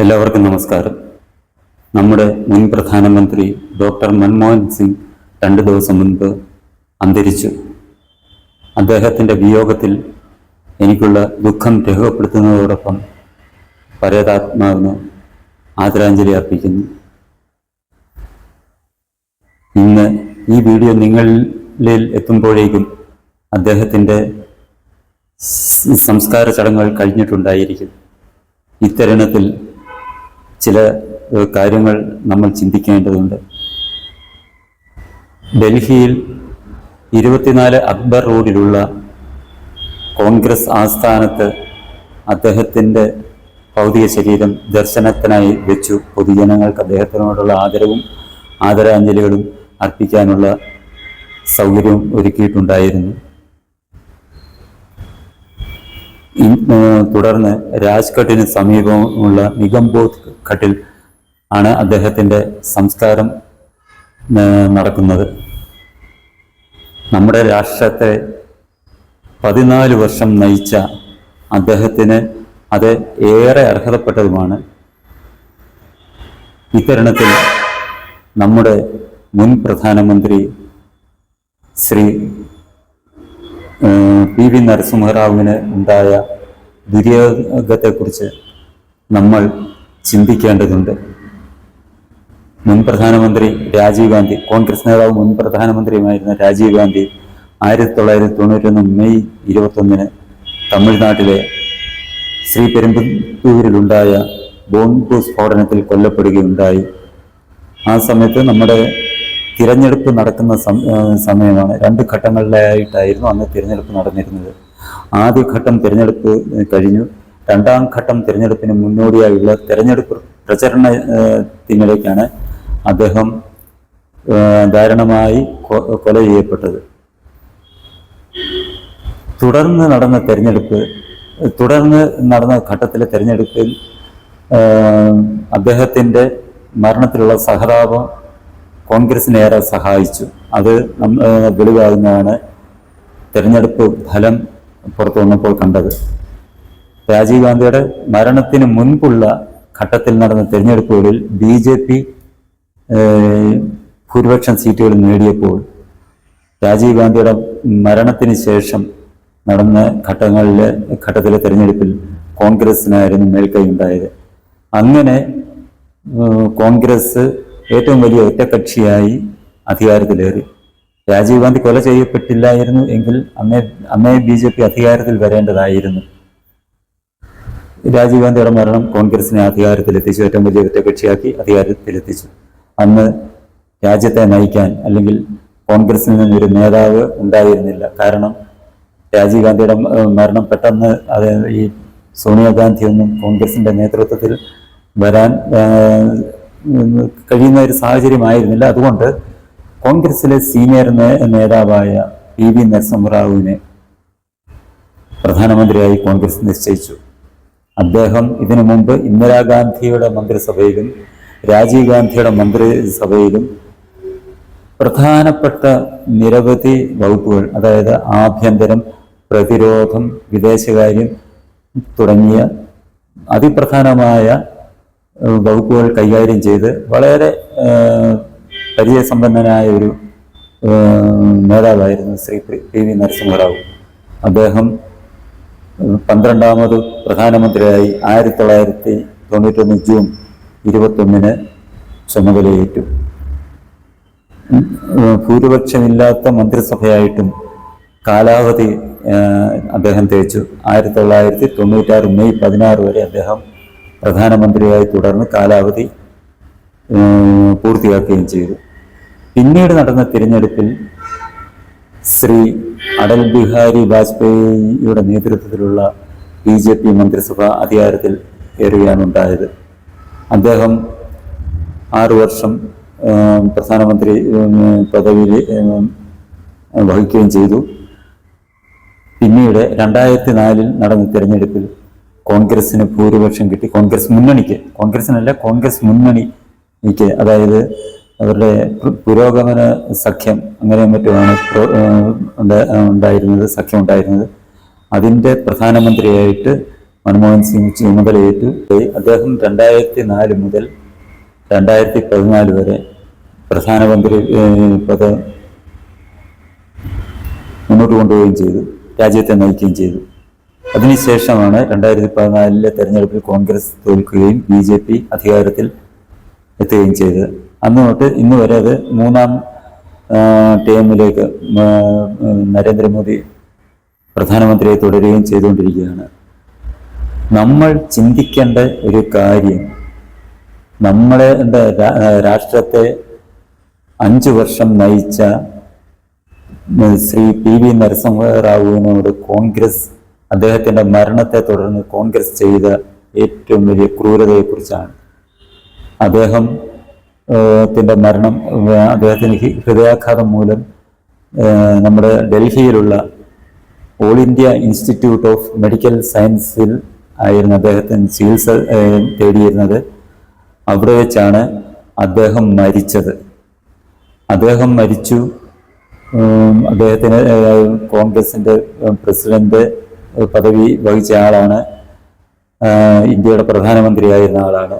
എല്ലാവർക്കും നമസ്കാരം. നമ്മുടെ മുൻ പ്രധാനമന്ത്രി ഡോക്ടർ മൻമോഹൻ സിംഗ് രണ്ടു ദിവസം മുൻപ് അന്തരിച്ചു. അദ്ദേഹത്തിന്റെ വിയോഗത്തിൽ എനിക്കുള്ള ദുഃഖം രേഖപ്പെടുത്തുന്നതോടൊപ്പം പരേതാത്മാവിന് ആദരാഞ്ജലി അർപ്പിക്കുന്നു. ഇന്ന് ഈ വീഡിയോ നിങ്ങളിൽ എത്തുമ്പോഴേക്കും അദ്ദേഹത്തിന്റെ സംസ്കാര ചടങ്ങുകൾ കഴിഞ്ഞിട്ടുണ്ടായിരിക്കും. ഇത്തരുണത്തിൽ ചില കാര്യങ്ങൾ നമ്മൾ ചിന്തിക്കേണ്ടതുണ്ട്. ഡൽഹിയിൽ ഇരുപത്തിനാല് അക്ബർ റോഡിലുള്ള കോൺഗ്രസ് ആസ്ഥാനത്ത് അദ്ദേഹത്തിന്റെ ഭൗതിക ശരീരം ദർശനത്തിനായി വെച്ചു. പൊതുജനങ്ങൾക്ക് അദ്ദേഹത്തിനോടുള്ള ആദരവും ആദരാഞ്ജലികളും അർപ്പിക്കാനുള്ള സൗകര്യവും ഒരുക്കിയിട്ടുണ്ടായിരുന്നു. തുടർന്ന് രാജ്ഘട്ടിന് സമീപമുള്ള നിഗംബോധ് ഘട്ടിൽ ആണ് അദ്ദേഹത്തിന്റെ സംസ്കാരം നടക്കുന്നത്. നമ്മുടെ രാഷ്ട്രത്തെ പതിനാല് വർഷം നയിച്ച അദ്ദേഹത്തിന് അത് ഏറെ അർഹതപ്പെട്ടതുമാണ്. ഇത്തരണത്തിൽ നമ്മുടെ മുൻ പ്രധാനമന്ത്രി ശ്രീ പി വി നരസിംഹറാവുവിന് ഉണ്ടായ ദുര്യോഗത്തെക്കുറിച്ച് നമ്മൾ ചിന്തിക്കേണ്ടതുണ്ട്. മുൻ പ്രധാനമന്ത്രി രാജീവ് ഗാന്ധി കോൺഗ്രസ് നേതാവ് മുൻ പ്രധാനമന്ത്രിയുമായിരുന്ന രാജീവ് ഗാന്ധി ആയിരത്തി തൊള്ളായിരത്തി തൊണ്ണൂറ്റൊന്ന് മെയ് ഇരുപത്തൊന്നിന് തമിഴ്നാട്ടിലെ ശ്രീ പെരുമ്പത്തൂരിലുണ്ടായ ബോംബ് സ്ഫോടനത്തിൽ കൊല്ലപ്പെടുകയുണ്ടായി. ആ സമയത്ത് നമ്മുടെ തിരഞ്ഞെടുപ്പ് നടക്കുന്ന സമയമാണ്. രണ്ട് ഘട്ടങ്ങളിലായിട്ടായിരുന്നു അന്ന് തിരഞ്ഞെടുപ്പ് നടന്നിരുന്നത്. ആദ്യ ഘട്ടം തിരഞ്ഞെടുപ്പ് കഴിഞ്ഞു. രണ്ടാം ഘട്ടം തിരഞ്ഞെടുപ്പിന് മുന്നോടിയായുള്ള തിരഞ്ഞെടുപ്പ് പ്രചരണത്തിനിടയ്ക്കാണ് അദ്ദേഹം ദാരുണമായി കൊല ചെയ്യപ്പെട്ടത്. തുടർന്ന് നടന്ന തെരഞ്ഞെടുപ്പ് തുടർന്ന് നടന്ന ഘട്ടത്തിലെ തെരഞ്ഞെടുപ്പിൽ അദ്ദേഹത്തിന്റെ മരണത്തിലുള്ള സഹതാപം കോൺഗ്രസിനെ ഏറെ സഹായിച്ചു. അത് വെളിവാകുന്നതാണ് തെരഞ്ഞെടുപ്പ് ഫലം പുറത്തു വന്നപ്പോൾ കണ്ടത്. രാജീവ് ഗാന്ധിയുടെ മരണത്തിന് മുൻപുള്ള ഘട്ടത്തിൽ നടന്ന തെരഞ്ഞെടുപ്പുകളിൽ ബി ജെ പി ഭൂരിപക്ഷം സീറ്റുകൾ നേടിയപ്പോൾ രാജീവ് ഗാന്ധിയുടെ മരണത്തിന് ശേഷം നടന്ന ഘട്ടങ്ങളിലെ ഘട്ടത്തിലെ തെരഞ്ഞെടുപ്പിൽ മേൽക്കൈ ഉണ്ടായത് അങ്ങനെ കോൺഗ്രസ് ഏറ്റവും വലിയ ഒറ്റക്കക്ഷിയായി അധികാരത്തിലേറി. രാജീവ് ഗാന്ധി കൊല ചെയ്യപ്പെട്ടില്ലായിരുന്നു എങ്കിൽ അന്നേ അന്നേ ബി ജെ പി അധികാരത്തിൽ വരേണ്ടതായിരുന്നു. രാജീവ് ഗാന്ധിയുടെ മരണം കോൺഗ്രസിനെ അധികാരത്തിലെത്തിച്ചു. ഏറ്റവും വലിയ ഒറ്റകക്ഷിയാക്കി അധികാരത്തിലെത്തിച്ചു. അന്ന് രാജ്യത്തെ നയിക്കാൻ അല്ലെങ്കിൽ കോൺഗ്രസിൽ നിന്നൊരു നേതാവ് ഉണ്ടായിരുന്നില്ല. കാരണം രാജീവ് ഗാന്ധിയുടെ മരണം പെട്ടെന്ന് അത് ഈ സോണിയാഗാന്ധിയൊന്നും കോൺഗ്രസിന്റെ നേതൃത്വത്തിൽ വരാൻ കഴിയുന്ന ഒരു സാഹചര്യമായിരുന്നില്ല. അതുകൊണ്ട് കോൺഗ്രസിലെ സീനിയർ നേതാവായ പി വി നരസിംഹറാവുവിനെ പ്രധാനമന്ത്രിയായി കോൺഗ്രസ് നിശ്ചയിച്ചു. അദ്ദേഹം ഇതിനു മുമ്പ് ഇന്ദിരാഗാന്ധിയുടെ മന്ത്രിസഭയിലും രാജീവ് ഗാന്ധിയുടെ മന്ത്രിസഭയിലും പ്രധാനപ്പെട്ട നിരവധി വകുപ്പുകൾ അതായത് ആഭ്യന്തരം പ്രതിരോധം വിദേശകാര്യം തുടങ്ങിയ അതിപ്രധാനമായ വകുപ്പുകൾ കൈകാര്യം ചെയ്ത് വളരെ പരിചയസമ്പന്നനായ ഒരു നേതാവായിരുന്നു ശ്രീ പി വി നരസിംഹറാവു. അദ്ദേഹം പന്ത്രണ്ടാമത് പ്രധാനമന്ത്രിയായി ആയിരത്തി തൊള്ളായിരത്തി തൊണ്ണൂറ്റൊന്ന് ജൂൺ ഇരുപത്തൊന്നിന് ചുമതലയേറ്റു. ഭൂരിപക്ഷമില്ലാത്ത മന്ത്രിസഭയായിട്ടും കാലാവധി അദ്ദേഹം തേച്ചു. ആയിരത്തി തൊള്ളായിരത്തി തൊണ്ണൂറ്റാറ് മെയ് പതിനാറ് വരെ അദ്ദേഹം പ്രധാനമന്ത്രിയായി തുടർന്ന് കാലാവധി പൂർത്തിയാക്കുകയും ചെയ്തു. പിന്നീട് നടന്ന തിരഞ്ഞെടുപ്പിൽ ശ്രീ അടൽ ബിഹാരി വാജ്പേയിയുടെ നേതൃത്വത്തിലുള്ള ബി ജെ പി മന്ത്രിസഭ അധികാരത്തിൽ കയറുകയാണുണ്ടായത് അദ്ദേഹം ആറു വർഷം പ്രധാനമന്ത്രി പദവിയിൽ വഹിക്കുകയും ചെയ്തു. പിന്നീട് രണ്ടായിരത്തി നാലിൽ നടന്ന തിരഞ്ഞെടുപ്പിൽ കോൺഗ്രസിന് ഭൂരിപക്ഷം കിട്ടി. കോൺഗ്രസ് മുന്നണിക്ക് കോൺഗ്രസിനല്ല കോൺഗ്രസ് മുന്നണിക്ക് അതായത് അവരുടെ പുരോഗമന സഖ്യം അങ്ങനെ മറ്റുമാണ് ഉണ്ടായിരുന്നത് സഖ്യം ഉണ്ടായിരുന്നത്. അതിന്റെ പ്രധാനമന്ത്രിയായിട്ട് മൻമോഹൻ സിംഗ് ചുമതലയേറ്റു. അദ്ദേഹം രണ്ടായിരത്തി നാല് മുതൽ രണ്ടായിരത്തി പതിനാല് വരെ പ്രധാനമന്ത്രി പദം മുന്നോട്ട് കൊണ്ടുപോവുകയും ചെയ്തു രാജ്യത്തെ നയിക്കുകയും ചെയ്തു. അതിനുശേഷമാണ് രണ്ടായിരത്തി പതിനാലിലെ തെരഞ്ഞെടുപ്പിൽ കോൺഗ്രസ് തോൽക്കുകയും ബി ജെ പി അധികാരത്തിൽ എത്തുകയും ചെയ്തത്. അന്ന് തൊട്ട് ഇന്ന് വരെ അത് മൂന്നാം ടേമിലേക്ക് നരേന്ദ്രമോദി പ്രധാനമന്ത്രിയെ തുടരുകയും ചെയ്തുകൊണ്ടിരിക്കുകയാണ്. നമ്മൾ ചിന്തിക്കേണ്ട ഒരു കാര്യം നമ്മളെ രാഷ്ട്രത്തെ അഞ്ചു വർഷം നയിച്ച ശ്രീ പി വി നരസിംഹറാവുവിനോട് കോൺഗ്രസ് അദ്ദേഹത്തിന്റെ മരണത്തെ തുടർന്ന് കോൺഗ്രസ് ചെയ്ത ഏറ്റവും വലിയ ക്രൂരതയെക്കുറിച്ചാണ്. അദ്ദേഹം ഏഹ്, ത്തിന്റെ മരണം അദ്ദേഹത്തിന് ഹൃദയാഘാതം മൂലം നമ്മുടെ ഡൽഹിയിലുള്ള all India institute of medical സയൻസിൽ ആയിരുന്നു അദ്ദേഹത്തിന് ചികിത്സ തേടിയിരുന്നത്. അവിടെ വെച്ചാണ് അദ്ദേഹം മരിച്ചത്. അദ്ദേഹം മരിച്ചു. അദ്ദേഹത്തിന് കോൺഗ്രസിന്റെ പ്രസിഡന്റ് പദവി വഹിച്ച ആളാണ് ഇന്ത്യയുടെ പ്രധാനമന്ത്രിയായിരുന്ന ആളാണ്.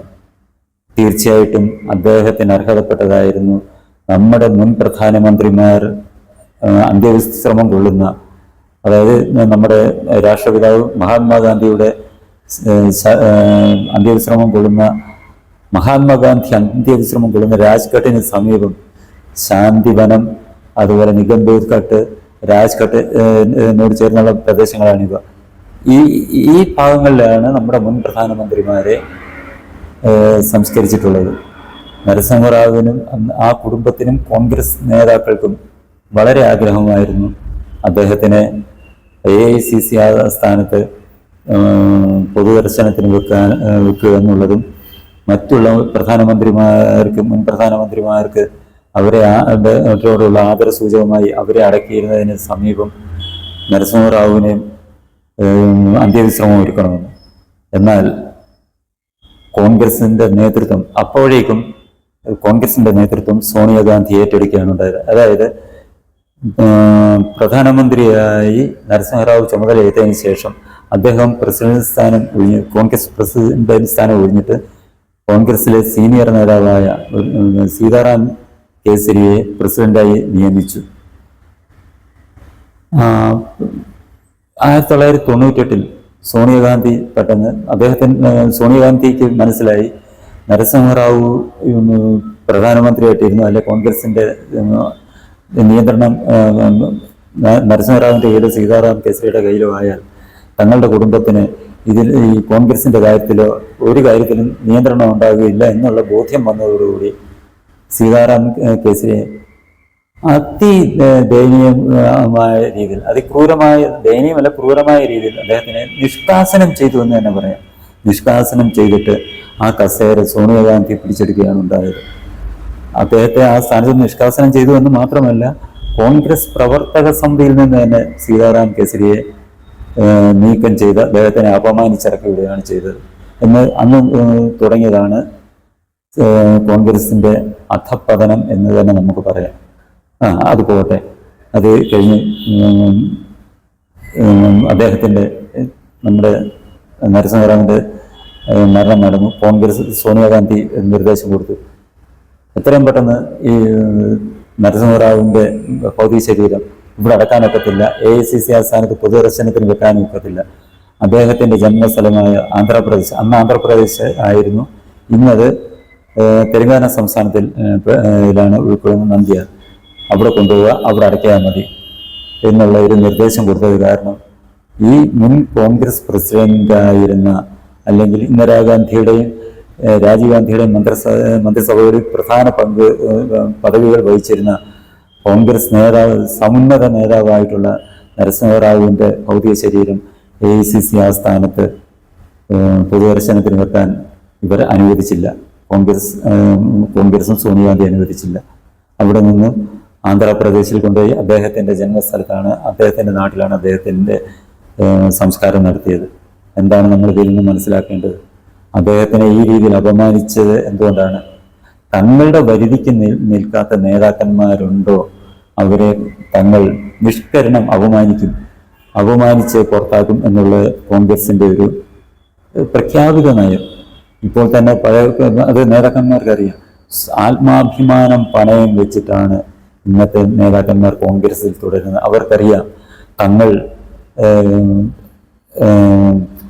തീർച്ചയായിട്ടും അദ്ദേഹത്തിന് അർഹതപ്പെട്ടതായിരുന്നു. നമ്മുടെ മുൻ പ്രധാനമന്ത്രിമാർ അന്ത്യവിശ്രമം കൊള്ളുന്ന അതായത് നമ്മുടെ രാഷ്ട്രപിതാവ് മഹാത്മാഗാന്ധിയുടെ അന്ത്യവിശ്രമം കൊള്ളുന്ന മഹാത്മാഗാന്ധി അന്ത്യവിശ്രമം കൊള്ളുന്ന രാജ്ഘട്ടിന് സമീപം ശാന്തിവനം അതുപോലെ നിഗംബൂർ ഘട്ട് രാജ്ഘട്ട് എന്നോട് ചേർന്നുള്ള പ്രദേശങ്ങളാണിവ. ഈ ഈ ഭാഗങ്ങളിലാണ് നമ്മുടെ മുൻ പ്രധാനമന്ത്രിമാരെ സംസ്കരിച്ചിട്ടുള്ളത്. നരസിംഹറാവുവിനും ആ കുടുംബത്തിനും കോൺഗ്രസ് നേതാക്കൾക്കും വളരെ ആഗ്രഹമായിരുന്നു. അദ്ദേഹത്തിനെ എ ഐ സി സി സ്ഥാനത്ത് പൊതുദർശനത്തിന് വെക്കാൻ വെക്കുക എന്നുള്ളതും മറ്റുള്ള പ്രധാനമന്ത്രിമാർക്ക് മുൻ പ്രധാനമന്ത്രിമാർക്ക് അവരെ അവരോടുള്ള ആദരസൂചകമായി അവരെ അടക്കിയിരുന്നതിന് സമീപം നരസിംഹറാവുവിനെയും അന്ത്യവിശ്രമം ഒരുക്കണമെന്ന്. എന്നാൽ കോൺഗ്രസിന്റെ നേതൃത്വം അപ്പോഴേക്കും കോൺഗ്രസിന്റെ നേതൃത്വം സോണിയാഗാന്ധി ഏറ്റെടുക്കുകയാണ് ഉണ്ടായത്. അതായത് പ്രധാനമന്ത്രിയായി നരസിംഹറാവു ചുമതലയേറ്റതിന് ശേഷം അദ്ദേഹം പ്രസിഡന്റ് സ്ഥാനം ഒഴിഞ്ഞ് കോൺഗ്രസ് പ്രസിഡന്റ് സ്ഥാനം ഒഴിഞ്ഞിട്ട് കോൺഗ്രസിലെ സീനിയർ നേതാവായ സീതാറാം കേസരിയെ പ്രസിഡന്റായി നിയമിച്ചു. ആയിരത്തി തൊള്ളായിരത്തി തൊണ്ണൂറ്റെട്ടിൽ സോണിയാഗാന്ധി പെട്ടെന്ന് അദ്ദേഹത്തിന് സോണിയാഗാന്ധിക്ക് മനസ്സിലായി. നരസിംഹറാവു പ്രധാനമന്ത്രിയായിട്ടിരുന്നു. അല്ലെ കോൺഗ്രസിന്റെ ഉം, നിയന്ത്രണം നരസിംഹറാവിന്റെ കയ്യിലോ സീതാറാം കേസരിയുടെ കയ്യിലോ ആയാൽ തങ്ങളുടെ കുടുംബത്തിന് ഇതിൽ ഈ കോൺഗ്രസിന്റെ കാര്യത്തിലോ ഒരു കാര്യത്തിലും നിയന്ത്രണം ഉണ്ടാകുകയില്ല എന്നുള്ള ബോധ്യം വന്നതോടുകൂടി സീതാറാം കേസരിയെ അതി ദയനീയമായ രീതിയിൽ അതിക്രൂരമായ ദയനീയമല്ല ക്രൂരമായ രീതിയിൽ അദ്ദേഹത്തിനെ നിഷ്കാസനം ചെയ്തു എന്ന് തന്നെ പറയാം. നിഷ്കാസനം ചെയ്തിട്ട് ആ കസേര സോണിയാഗാന്ധി പിടിച്ചെടുക്കുകയാണ് ഉണ്ടായത്. അദ്ദേഹത്തെ ആ സ്ഥാനത്ത് നിഷ്കാസനം ചെയ്തു എന്ന് മാത്രമല്ല കോൺഗ്രസ് പ്രവർത്തക സമിതിയിൽ നിന്ന് തന്നെ സീതാറാം കേസരിയെ നീക്കം ചെയ്ത് അദ്ദേഹത്തിനെ അപമാനിച്ചിറക്കി വിടുകയാണ് ചെയ്തത്. എന്ന് അന്ന് തുടങ്ങിയതാണ് കോൺഗ്രസിന്റെ അധപ്പതനം എന്ന് തന്നെ നമുക്ക് പറയാം. അത് പോകട്ടെ അത് കഴിഞ്ഞ് ഏഹ്, നമ്മുടെ നരസിംഹറാമിന്റെ മരണം നടന്നു. കോൺഗ്രസ് സോണിയാഗാന്ധി നിർദ്ദേശം കൊടുത്തു. എത്രയും പെട്ടെന്ന് ഈ നരസിംഹറാവിന്റെ ഭൗതിക ശരീരം ഇവിടെ അടക്കാനൊക്കത്തില്ല. എ ഐ സി സി ആസ്ഥാനത്ത് പൊതുദർശനത്തിന് വെക്കാനും ഒക്കത്തില്ല. അദ്ദേഹത്തിന്റെ ജന്മസ്ഥലമായ ആന്ധ്രാപ്രദേശ് അന്ന് ആന്ധ്രാപ്രദേശ് ആയിരുന്നു. ഇന്നത് തെലങ്കാന സംസ്ഥാനത്തിൽ ഏഹ്, ഉൾക്കൊള്ളുന്ന നന്ദിയ അവിടെ കൊണ്ടുപോവുക അവിടെ അടയ്ക്കാൽ മതി എന്നുള്ള ഒരു നിർദ്ദേശം കൊടുത്തത് കാരണം ഈ മുൻ കോൺഗ്രസ് പ്രസിഡന്റായിരുന്ന അല്ലെങ്കിൽ ഇന്ദിരാഗാന്ധിയുടെയും രാജീവ് ഗാന്ധിയുടെയും മന്ത്രിസ മന്ത്രിസഭയിൽ പ്രധാന പങ്ക് പദവികൾ വഹിച്ചിരുന്ന കോൺഗ്രസ് നേതാവ് സമുന്നത നേതാവായിട്ടുള്ള നരസിംഹറാവുവിന്റെ ഭൗതിക ശരീരം എ ഐ സി സി ആസ്ഥാനത്ത് പൊതുദർശനത്തിന് വെക്കാൻ ഇവർ അനുവദിച്ചില്ല. കോൺഗ്രസ് കോൺഗ്രസും സോണിയാഗാന്ധി അനുവദിച്ചില്ല. അവിടെ നിന്ന് ആന്ധ്രാപ്രദേശിൽ കൊണ്ടുപോയി അദ്ദേഹത്തിന്റെ ജന്മസ്ഥലത്താണ് അദ്ദേഹത്തിന്റെ നാട്ടിലാണ് അദ്ദേഹത്തിന്റെ സംസ്കാരം നടത്തിയത്. എന്താണ് നമ്മൾ ഇതിൽ നിന്ന് മനസ്സിലാക്കേണ്ടത്? അദ്ദേഹത്തിനെ ഈ രീതിയിൽ അപമാനിച്ചത് എന്തുകൊണ്ടാണ്? തങ്ങളുടെ വരുതിക്ക് നിൽ- നിൽക്കാത്ത നേതാക്കന്മാരുണ്ടോ? അവരെ തങ്ങൾ നിഷ്കരണം അപമാനിക്കും അപമാനിച്ച് പുറത്താക്കും എന്നുള്ള കോൺഗ്രസിന്റെ ഒരു പ്രഖ്യാപിത നയം. ഇപ്പോൾ തന്നെ പഴയ അത് നേതാക്കന്മാർക്കറിയാം. ആത്മാഭിമാനം പണയം വെച്ചിട്ടാണ് ഇന്നത്തെ നേതാക്കന്മാർ കോൺഗ്രസിൽ തുടരുന്നത്. അവർക്കറിയാം തങ്ങൾ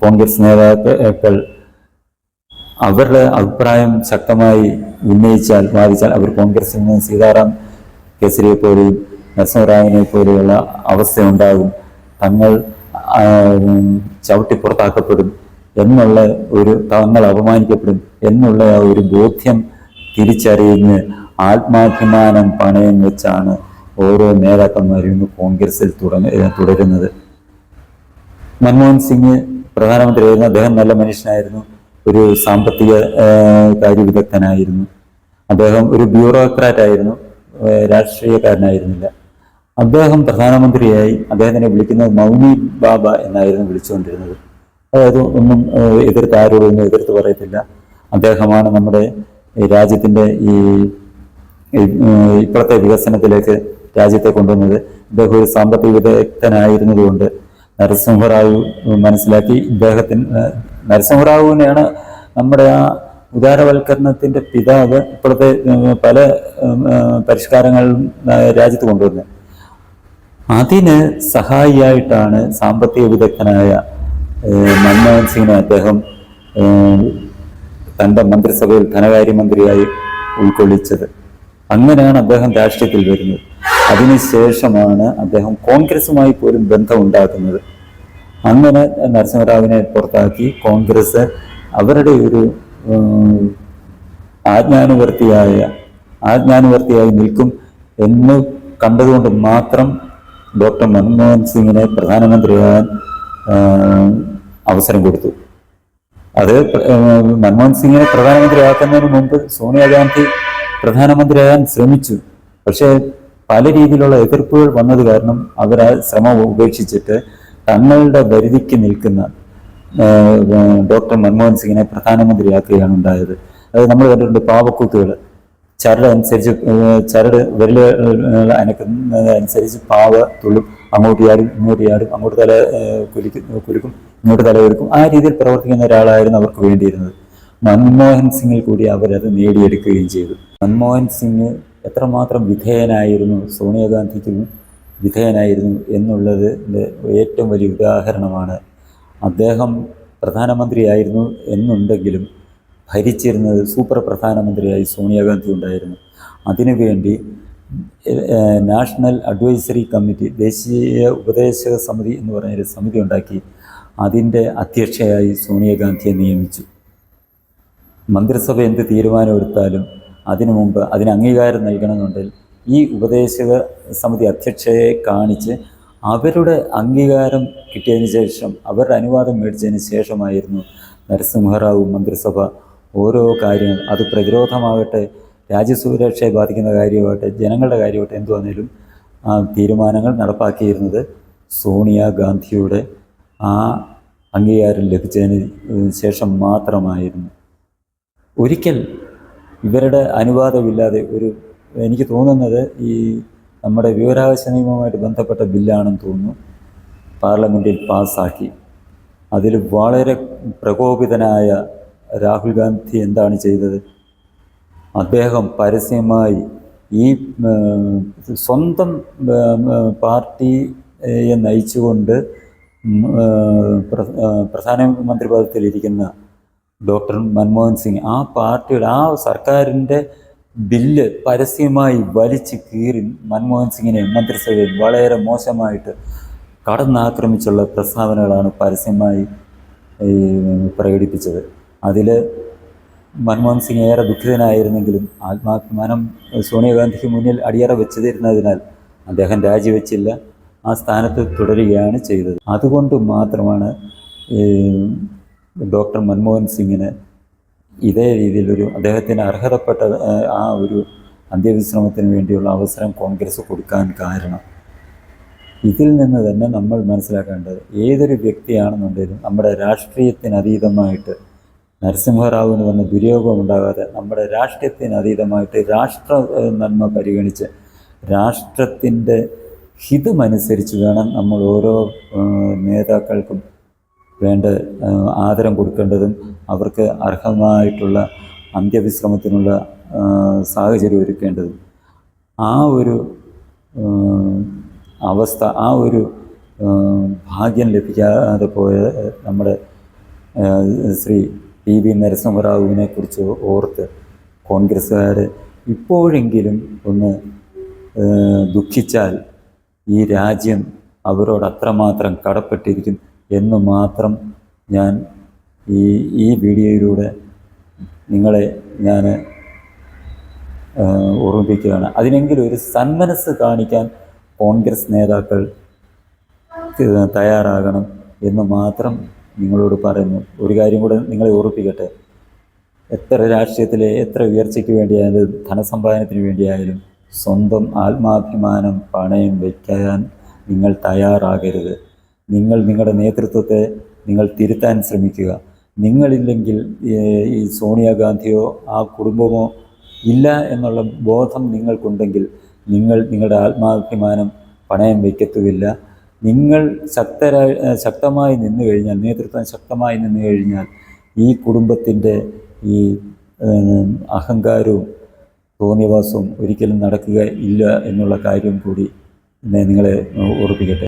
കോൺഗ്രസ് നേതാക്കൾ അവരുടെ അഭിപ്രായം ശക്തമായി ഉന്നയിച്ചാൽ ബാധിച്ചാൽ അവർ കോൺഗ്രസിൽ നിന്ന് സീതാറാം കേസരിയെ പോലെയും നരസിംഹറാവിനെ പോലെയുള്ള അവസ്ഥ തങ്ങൾ ചവിട്ടി പുറത്താക്കപ്പെടും എന്നുള്ള ഒരു തങ്ങൾ അപമാനിക്കപ്പെടും എന്നുള്ള ഒരു ബോധ്യം തിരിച്ചറിഞ്ഞ് ആത്മാഭിമാനം പണയം വെച്ചാണ് ഓരോ നേതാക്കന്മാരും ഇന്ന് കോൺഗ്രസിൽ തുടരുന്നത്. മൻമോഹൻ സിംഗ് പ്രധാനമന്ത്രിയായിരുന്നു അദ്ദേഹം നല്ല മനുഷ്യനായിരുന്നു. ഒരു സാമ്പത്തിക കാര്യ വിദഗ്ധനായിരുന്നു അദ്ദേഹം ഒരു ബ്യൂറോക്രാറ്റ് ആയിരുന്നു. രാഷ്ട്രീയക്കാരനായിരുന്നില്ല. അദ്ദേഹം പ്രധാനമന്ത്രിയായി അദ്ദേഹത്തിനെ വിളിക്കുന്നത് മൗനി ബാബ എന്നായിരുന്നു വിളിച്ചുകൊണ്ടിരുന്നത്. അതായത് ഒന്നും എതിർത്ത് ആരോടൊന്നും എതിർത്ത് പറയത്തില്ല. അദ്ദേഹമാണ് നമ്മുടെ രാജ്യത്തിന്റെ ഈ ഇപ്പോഴത്തെ വികസനത്തിലേക്ക് രാജ്യത്തെ കൊണ്ടുവന്നത് ഇദ്ദേഹം ഒരു സാമ്പത്തിക വിദഗ്ധനായിരുന്നതുകൊണ്ട് നരസിംഹറാവു മനസ്സിലാക്കി ഇദ്ദേഹത്തിന് നരസിംഹറാവുവിനെയാണ് നമ്മുടെ ആ ഉദാരവൽക്കരണത്തിന്റെ പിതാവ് ഇപ്പോഴത്തെ പല പരിഷ്കാരങ്ങളും രാജ്യത്ത് കൊണ്ടുവന്നത് അതിന് സഹായിയായിട്ടാണ് സാമ്പത്തിക വിദഗ്ധനായ മൻമോഹൻ സിംഗിനെ അദ്ദേഹം തന്റെ മന്ത്രിസഭയിൽ ധനകാര്യമന്ത്രിയായി ഉൾക്കൊള്ളിച്ചത്. അങ്ങനെയാണ് അദ്ദേഹം രാഷ്ട്രീയത്തിൽ വരുന്നത്. അതിനുശേഷമാണ് അദ്ദേഹം കോൺഗ്രസുമായി പോലും ബന്ധമുണ്ടാക്കുന്നത്. അങ്ങനെ നരസിംഹറാവിനെ പുറത്താക്കി കോൺഗ്രസ് അവരുടെ ഒരു ആജ്ഞാനുവർത്തിയായ ആജ്ഞാനുവർത്തിയായി നിൽക്കും എന്ന് കണ്ടതുകൊണ്ട് മാത്രം ഡോക്ടർ മൻമോഹൻ സിംഗിനെ പ്രധാനമന്ത്രിയാകാൻ അവസരം കൊടുത്തു. അത് മൻമോഹൻ സിംഗിനെ പ്രധാനമന്ത്രിയാക്കുന്നതിന് മുമ്പ് സോണിയാഗാന്ധി പ്രധാനമന്ത്രിയാകാൻ ശ്രമിച്ചു. പക്ഷേ പല രീതിയിലുള്ള എതിർപ്പുകൾ വന്നത് കാരണം അവർ ആ ശ്രമം ഉപേക്ഷിച്ചിട്ട് തങ്ങളുടെ പരിധിക്ക് നിൽക്കുന്ന ഡോക്ടർ മൻമോഹൻ സിംഗിനെ പ്രധാനമന്ത്രിയാക്കുകയാണ് ഉണ്ടായത്. അത് നമ്മൾ കണ്ടിട്ടുണ്ട് പാവക്കൂത്തുകൾ ചരട് അനുസരിച്ച് ചരട് ഏഹ് അനക്കുന്നത് അനുസരിച്ച് പാവ തുള്ളും അങ്ങോട്ട് ചാടും ഇങ്ങോട്ട് ചാടും അങ്ങോട്ട് തല കുലിക്കും കുലുക്കും ഇങ്ങോട്ട് തല കുലുക്കും. ആ രീതിയിൽ പ്രവർത്തിക്കുന്ന ഒരാളായിരുന്നു അവർക്ക് വേണ്ടിയിരുന്നത്. മൻമോഹൻ സിംഗിൽ കൂടി അവരത് നേടിയെടുക്കുകയും ചെയ്തു. മൻമോഹൻ സിംഗ് എത്രമാത്രം വിധേയനായിരുന്നു സോണിയാഗാന്ധിക്ക് വിധേയനായിരുന്നു എന്നുള്ളത് ഏറ്റവും വലിയ ഉദാഹരണമാണ്. അദ്ദേഹം പ്രധാനമന്ത്രിയായിരുന്നു എന്നുണ്ടെങ്കിലും ഭരിച്ചിരുന്നത് സൂപ്പർ പ്രധാനമന്ത്രിയായി സോണിയാഗാന്ധി ഉണ്ടായിരുന്നു. അതിനുവേണ്ടി നാഷണൽ അഡ്വൈസറി കമ്മിറ്റി ദേശീയ ഉപദേശക സമിതി എന്ന് പറഞ്ഞൊരു സമിതി ഉണ്ടാക്കി. അതിന്റെ അധ്യക്ഷയായി സോണിയാഗാന്ധിയെ നിയമിച്ചു. മന്ത്രിസഭ എന്ത് തീരുമാനമെടുത്താലും അതിനു മുമ്പ് അതിന് അംഗീകാരം നൽകണമെന്നുണ്ടെങ്കിൽ ഈ ഉപദേശക സമിതി അധ്യക്ഷയെ കാണിച്ച് അവരുടെ അംഗീകാരം കിട്ടിയതിന് ശേഷം അവരുടെ അനുവാദം മേടിച്ചതിന് ശേഷമായിരുന്നു നരസിംഹറാവു മന്ത്രിസഭ ഓരോ കാര്യങ്ങൾ അത് പ്രതിരോധമാകട്ടെ രാജ്യസുരക്ഷയെ ബാധിക്കുന്ന കാര്യമാകട്ടെ ജനങ്ങളുടെ കാര്യമാകട്ടെ എന്തു വന്നാലും ആ തീരുമാനങ്ങൾ നടപ്പാക്കിയിരുന്നത് സോണിയ ഗാന്ധിയുടെ ആ അംഗീകാരം ലഭിച്ചതിന് ശേഷം മാത്രമായിരുന്നു. ഒരിക്കൽ ഇവരുടെ അനുവാദമില്ലാതെ ഒരു എനിക്ക് തോന്നുന്നത് ഈ നമ്മുടെ വിവരാവകാശ നിയമവുമായിട്ട് ബന്ധപ്പെട്ട ബില്ലാണെന്ന് തോന്നുന്നു. പാർലമെന്റിൽ പാസ്സാക്കി. അതിൽ വളരെ പ്രകോപിതനായ രാഹുൽ ഗാന്ധി എന്താണ് ചെയ്തത്? അദ്ദേഹം പരസ്യമായി ഈ സ്വന്തം പാർട്ടിയെ നയിച്ചുകൊണ്ട് പ്രധാനമന്ത്രി പദത്തിലിരിക്കുന്ന ഡോക്ടർ മൻമോഹൻ സിംഗ് ആ പാർട്ടിയുടെ ആ സർക്കാരിന്റെ ബില്ല് പരസ്യമായി വലിച്ചു കീറി മൻമോഹൻ സിംഗിനെ മന്ത്രിസഭയിൽ വളരെ മോശമായിട്ട് കടന്നാക്രമിച്ചുള്ള പ്രസ്താവനകളാണ് പരസ്യമായി പ്രകടിപ്പിച്ചത്. അതിൽ മൻമോഹൻ സിംഗ് ഏറെ ദുഃഖിതനായിരുന്നെങ്കിലും ആത്മാഭിമാനം സോണിയാഗാന്ധിക്ക് മുന്നിൽ അടിയറ വെച്ചതിരുന്നതിനാൽ അദ്ദേഹം രാജിവെച്ചില്ല ആ സ്ഥാനത്ത് തുടരുകയാണ് ചെയ്തത്. അതുകൊണ്ട് മാത്രമാണ് ഡോക്ടർ മൻമോഹൻ സിംഗിന് ഇതേ രീതിയിലൊരു അദ്ദേഹത്തിന് അർഹതപ്പെട്ട ആ, ഒരു അന്ത്യവിശ്രമത്തിന് വേണ്ടിയുള്ള അവസരം കോൺഗ്രസ് കൊടുക്കാൻ കാരണം. ഇതിൽ നിന്ന് തന്നെ നമ്മൾ മനസ്സിലാക്കേണ്ടത് ഏതൊരു വ്യക്തിയാണെന്നുണ്ടെങ്കിലും നമ്മുടെ രാഷ്ട്രീയത്തിന് അതീതമായിട്ട് നരസിംഹറാവുവിന് വന്ന ദുര്യോഗം ഉണ്ടാകാതെ നമ്മുടെ രാഷ്ട്രീയത്തിന് അതീതമായിട്ട് രാഷ്ട്ര നന്മ പരിഗണിച്ച് രാഷ്ട്രത്തിന്റെ ഹിതമനുസരിച്ച് വേണം നമ്മൾ ഓരോ നേതാക്കൾക്കും വേണ്ട ആദരം കൊടുക്കേണ്ടതും അവർക്ക് അർഹമായിട്ടുള്ള അന്ത്യവിശ്രമത്തിനുള്ള സാഹചര്യം ഒരുക്കേണ്ടതും. ആ ഒരു അവസ്ഥ ആ ഒരു ഭാഗ്യം ലഭിക്കാതെ പോയ നമ്മുടെ ശ്രീ പി വി നരസിംഹറാവുവിനെ കുറിച്ച് ഓർത്ത് കോൺഗ്രസ്സുകാർ ഇപ്പോഴെങ്കിലും ഒന്ന് ദുഃഖിച്ചാൽ ഈ രാജ്യം അവരോട് അത്രമാത്രം കടപ്പെട്ടിരിക്കും. എന്ന് മാത്രം ഞാൻ ഈ ഈ വീഡിയോയിലൂടെ നിങ്ങളെ ഞാൻ ഓർമ്മിപ്പിക്കുകയാണ്. അതിനെങ്കിലും ഒരു സന്മനസ് കാണിക്കാൻ കോൺഗ്രസ് നേതാക്കൾ തയ്യാറാകണം എന്ന് മാത്രം നിങ്ങളോട് പറയുന്നു. ഒരു കാര്യം കൂടെ നിങ്ങളെ ഓർപ്പിക്കട്ടെ എത്ര രാഷ്ട്രീയത്തിലെ എത്ര ഉയർച്ചയ്ക്ക് വേണ്ടിയായാലും ധനസമ്പാദനത്തിന് വേണ്ടിയായാലും സ്വന്തം ആത്മാഭിമാനം പണയം വയ്ക്കാൻ നിങ്ങൾ തയ്യാറാകരുത്. നിങ്ങൾ നിങ്ങളുടെ നേതൃത്വത്തെ നിങ്ങൾ തിരുത്താൻ ശ്രമിക്കുക. നിങ്ങളില്ലെങ്കിൽ ഈ സോണിയാഗാന്ധിയോ ആ കുടുംബമോ ഇല്ല എന്നുള്ള ബോധം നിങ്ങൾക്കുണ്ടെങ്കിൽ നിങ്ങൾ നിങ്ങളുടെ ആത്മാഭിമാനം പണയം വയ്ക്കത്തുമില്ല. നിങ്ങൾ ശക്തരായി ശക്തമായി നിന്നു കഴിഞ്ഞാൽ നേതൃത്വം ശക്തമായി നിന്നു കഴിഞ്ഞാൽ ഈ കുടുംബത്തിന്റെ ഈ അഹങ്കാരവും തോന്നിയവാസവും ഒരിക്കലും നടക്കുക ഇല്ല എന്നുള്ള കാര്യം കൂടി നിങ്ങളെ ഓർപ്പിക്കട്ടെ